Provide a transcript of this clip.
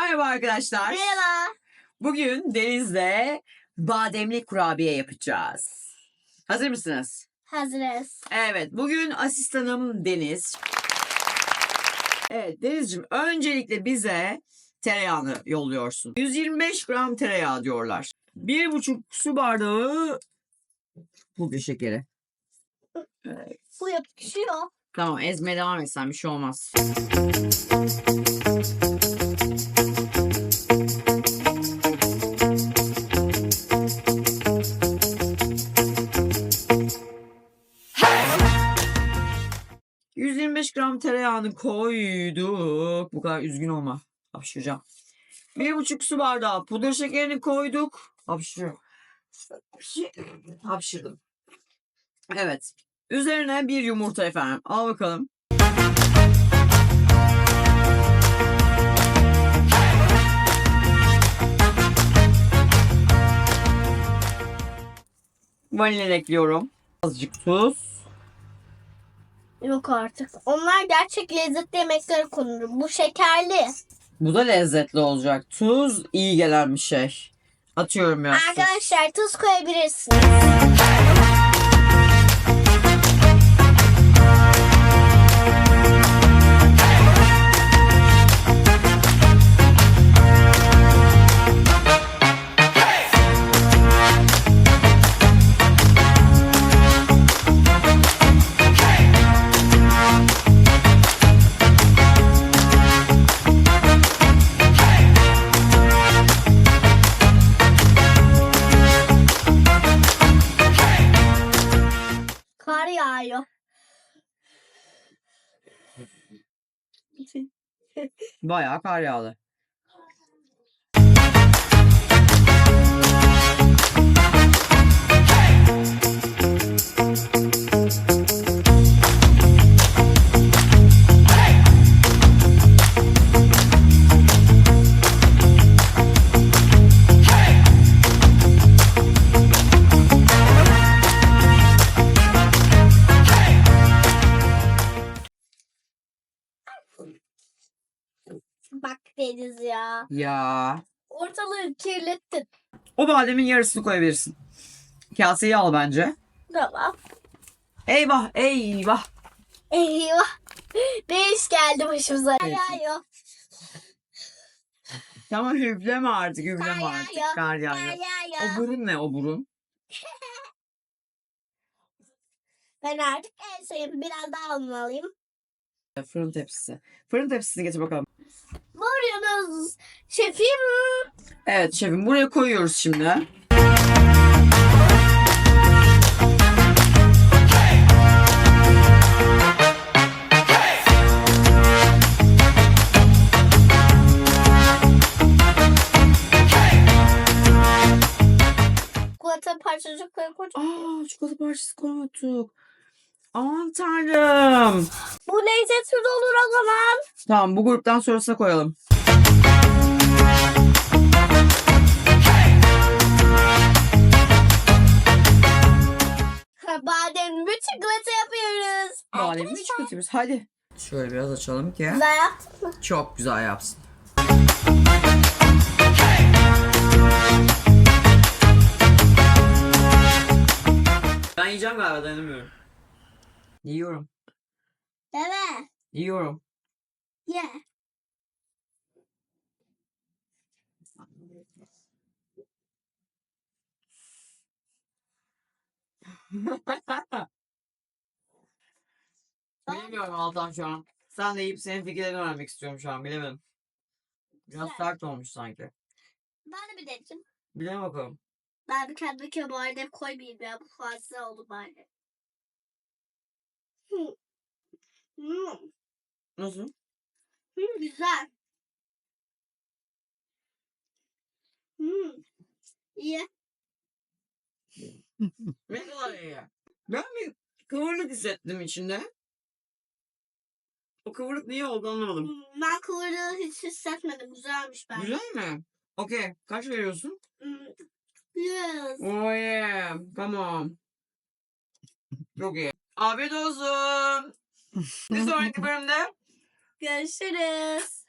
arkadaşlar. Merhaba. Bugün Deniz'le bademli kurabiye yapacağız. Hazır mısınız? Hazırız. Evet, bugün asistanım Deniz. Evet, Deniz'ciğim öncelikle bize tereyağını yolluyorsun. 125 gram tereyağı diyorlar. Bir buçuk su bardağı pudra şekeri. Evet. Bu yapışıyor. Tamam, ezmeye devam etsen bir şey olmaz. ...125 gram tereyağını koyduk. Bu kadar üzgün olma. Hapşıracağım. Bir buçuk su bardağı pudra şekerini koyduk. Hapşırıyorum. Hapşırdım. Evet. Üzerine bir yumurta efendim. Al bakalım. Vanilya ekliyorum. Azıcık tuz. Yok artık. Onlar gerçek lezzetli yemeklere konur. Bu şekerli. Bu da lezzetli olacak. Tuz iyi gelen bir şey. Atıyorum tuz. Arkadaşlar tuz koyabilirsiniz. Yağıyor. Bayağı kar yağdı. Bak Deniz ya. Ya. Ortalığı kirlettin. O bademin yarısını koyabilirsin. Kaseyi al bence. Tamam. Eyvah eyvah. Eyvah. Ne iş geldi başımıza? Kar yağıyor. Tamam üfleme artık Kar üfleme artık. yağıyor. Kar Kar yağıyor. O burun ne o burun? Ben artık en sevdiğim biraz daha almalıyım. Fırın tepsisi. Fırın tepsisini getir bakalım. Buyurunuz şefim. Evet şefim buraya koyuyoruz şimdi. Çikolata parçacıkları koy. Aa çikolata parçası koyduk. Aman tanrım. Bu lezzetli olur o zaman. Tamam bu gruptan sonrasına koyalım. Bademli mi çıkartıyoruz? Hadi. Şöyle biraz açalım ki Güzel yaptın mı? çok güzel yapsın. Ben yiyeceğim galiba dayanamıyorum. Yiyorum. Evet. Yiyorum. Ye. Bilmiyorum Altan şu an. Sen de yiyip senin fikirlerini öğrenmek istiyorum şu an. Bilemedim. Biraz Güzel. sert olmuş sanki. Ben de bir deneyeceğim. Bilelim bakalım. Ben bir kendi köy badem koymayayım ya. Bu fazla oldu bari. Hmm. Hmm. Nasıl? Hmm, güzel. Hmm. İyi. Ne kadar iyi. Ben bir kıvırlık hissettim içinde. O kıvırlık niye oldu anlamadım. Hmm, Ben kıvırdığı hiç hissetmedim. Güzelmiş bence. Güzel mi? Okey. Kaç veriyorsun? Hmm. Yes. Oh yeah. Tamam. Çok iyi. Afiyet olsun. Bir sonraki bölümde Görüşürüz.